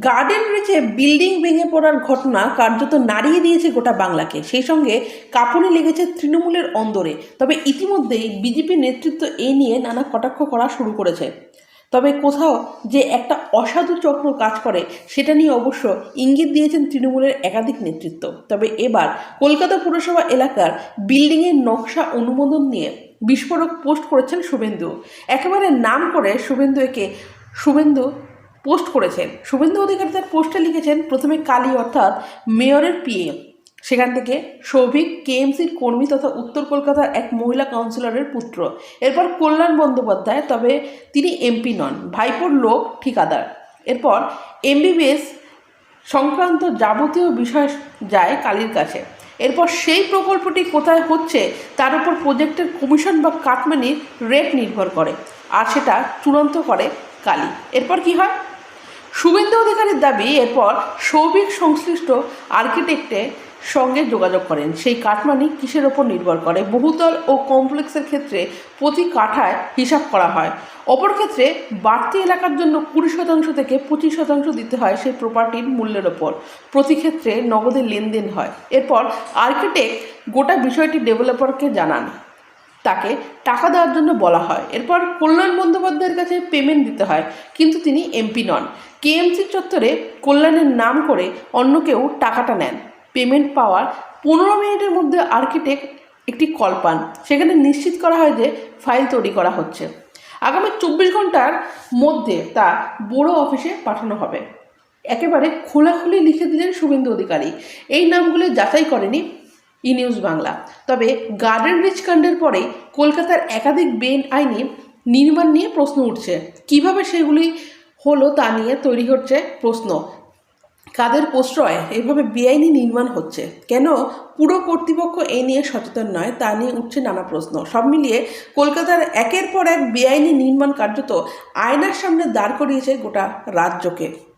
Garden রিচে building ভেঙে পড়ার ঘটনা কার্যত নাড়িয়ে দিয়েছে গোটা বাংলাকে। সেই সঙ্গে কাঁপুনি লেগেছে তৃণমূলের অন্দরে। তবে ইতিমধ্যেই বিজেপি নেতৃত্ব এ নিয়ে নানা কটাক্ষ করা শুরু করেছে। তবে কোথাও যে একটা অসাধু চক্র কাজ করে, সেটা নিয়ে অবশ্য ইঙ্গিত দিয়েছেন তৃণমূলের একাধিক নেতৃত্ব। তবে এবার কলকাতা পুরসভা এলাকার বিল্ডিংয়ের নকশা অনুমোদন নিয়ে বিস্ফোরক পোস্ট করেছেন শুভেন্দু। একেবারে নাম করে শুভেন্দু একে শুভেন্দু পোস্ট করেছেন। শুভেন্দু অধিকারী তার পোস্টে লিখেছেন, প্রথমে কালী অর্থাৎ মেয়রের পিএ সেখান থেকে সৌভিক, কেএমসির কর্মী তথা উত্তর কলকাতার এক মহিলা কাউন্সিলরের পুত্র। এরপর কল্যাণ বন্দ্যোপাধ্যায়, তবে তিনি এমপি নন, ভাইপোর লোক, ঠিকাদার। এরপর এমবিবিএস সংক্রান্ত যাবতীয় বিষয় যায় কালীর কাছে। এরপর সেই প্রকল্পটি কোথায় হচ্ছে, তার উপর প্রজেক্টের কমিশন বা কাটমানির রেট নির্ভর করে, আর সেটা চূড়ান্ত করে কালী। এরপর কি হয়? শুভেন্দু অধিকারীর দাবি, এরপর সৌভিক সংশ্লিষ্ট আর্কিটেক্টের সঙ্গে যোগাযোগ করেন। সেই কাঠমানি কিসের ওপর নির্ভর করে? বহুতল ও কমপ্লেক্সের ক্ষেত্রে প্রতি কাঠায় হিসাব করা হয়। অপর ক্ষেত্রে বাড়তি এলাকার জন্য কুড়ি শতাংশ থেকে পঁচিশ শতাংশ দিতে হয় সেই প্রপার্টির মূল্যের ওপর। প্রতি ক্ষেত্রে নগদের লেনদেন হয়। এরপর আর্কিটেক্ট গোটা বিষয়টি ডেভেলপারকে জানান। তাকে টাকা দেওয়ার জন্য বলা হয়। এরপর কল্যাণ বন্দ্যোপাধ্যায়ের কাছে পেমেন্ট দিতে হয়। কিন্তু তিনি এমপি নন। কেএমসি চত্বরে কল্যাণের নাম করে অন্য কেউ টাকাটা নেন। পেমেন্ট পাওয়ার পনেরো মিনিটের মধ্যে আর্কিটেক্ট একটি কল পান। সেখানে নিশ্চিত করা হয় যে ফাইল তৈরি করা হচ্ছে। আগামী চব্বিশ ঘণ্টার মধ্যে তা বড় অফিসে পাঠানো হবে। একেবারে খোলাখুলি লিখে দিলেন শুভেন্দু অধিকারী। এই নামগুলো যাচাই করেনি ই নিউজ বাংলা। তবে গার্ডেন রিচ কাণ্ডের পরেই কলকাতার একাধিক বেন আইনি নির্মাণ নিয়ে প্রশ্ন উঠছে। কীভাবে সেগুলি হলো তা নিয়ে তৈরি হচ্ছে প্রশ্ন। কাদের প্রশ্রয়? এভাবে বেআইনি নির্মাণ হচ্ছে। কেন? পুরো কর্তৃপক্ষ এ নিয়ে সচেতন নয়, তা নিয়ে উঠছে নানা প্রশ্ন। সব মিলিয়ে কলকাতার একের পর এক বেআইনি নির্মাণ কার্যত আয়নার সামনে দাঁড় করিয়েছে গোটা রাজ্যকে।